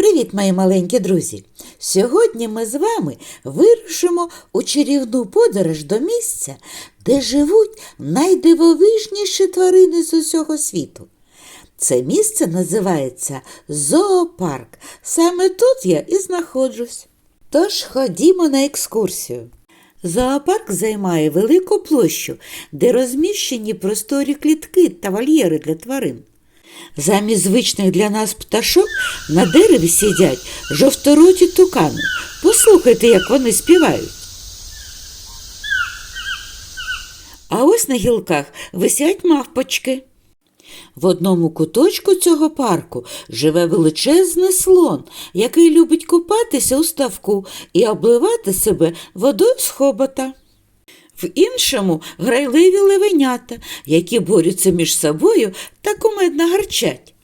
Привіт, мої маленькі друзі! Сьогодні ми з вами вирушимо у чарівну подорож до місця, де живуть найдивовижніші тварини з усього світу. Це місце називається зоопарк. Саме тут я і знаходжусь. Тож ходімо на екскурсію. Зоопарк займає велику площу, де розміщені просторі клітки та вольєри для тварин. Замість звичних для нас пташок на дереві сидять жовтороті тукани. Послухайте, як вони співають. А ось на гілках висять мавпочки. В одному куточку цього парку живе величезний слон, який любить купатися у ставку і обливати себе водою з хобота. В іншому грайливі левенята, які борються між собою та кумедно гарчать.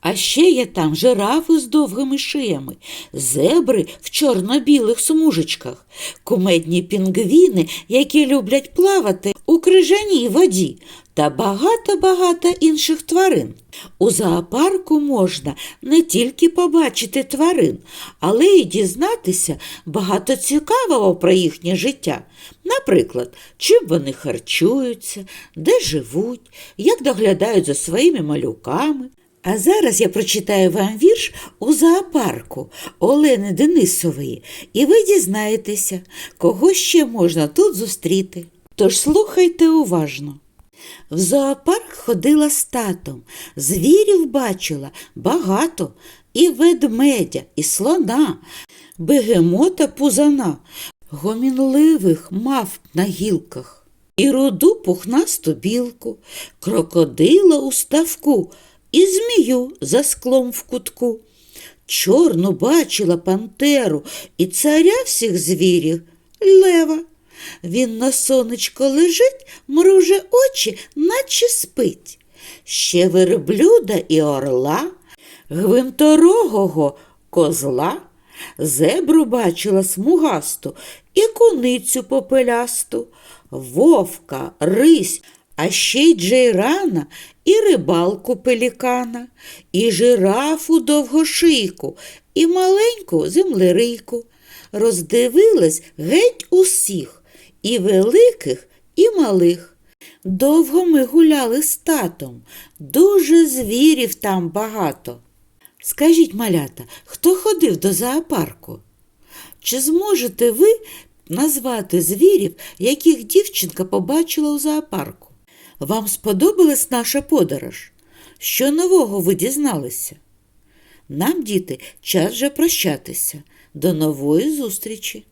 А ще є там жирафи з довгими шиями, зебри в чорно-білих смужечках, кумедні пінгвіни, які люблять плавати у крижаній воді, та багато-багато інших тварин. У зоопарку можна не тільки побачити тварин, але й дізнатися багато цікавого про їхнє життя. Наприклад, чим вони харчуються, де живуть, як доглядають за своїми малюками. А зараз я прочитаю вам вірш у зоопарку Олени Денисової, і ви дізнаєтеся, кого ще можна тут зустріти. Тож слухайте уважно. В зоопарк ходила з татом, звірів бачила багато, і ведмедя, і слона, бегемота пузана, гомінливих мав на гілках, і руду пухнасту білку, крокодила у ставку, і змію за склом в кутку. Чорну бачила пантеру і царя всіх звірів лева. Він на сонечко лежить, мруже очі, наче спить. Ще верблюда і орла, гвинторогого козла, зебру бачила смугасту і куницю попелясту, вовка, рись, а ще й джейрана і рибалку пелікана, і жирафу довгошийку, і маленьку землерийку. Роздивилась геть усіх, і великих, і малих. Довго ми гуляли з татом, дуже звірів там багато. Скажіть, малята, хто ходив до зоопарку? Чи зможете ви назвати звірів, яких дівчинка побачила у зоопарку? Вам сподобалась наша подорож? Що нового ви дізналися? Нам, діти, час вже прощатися. До нової зустрічі!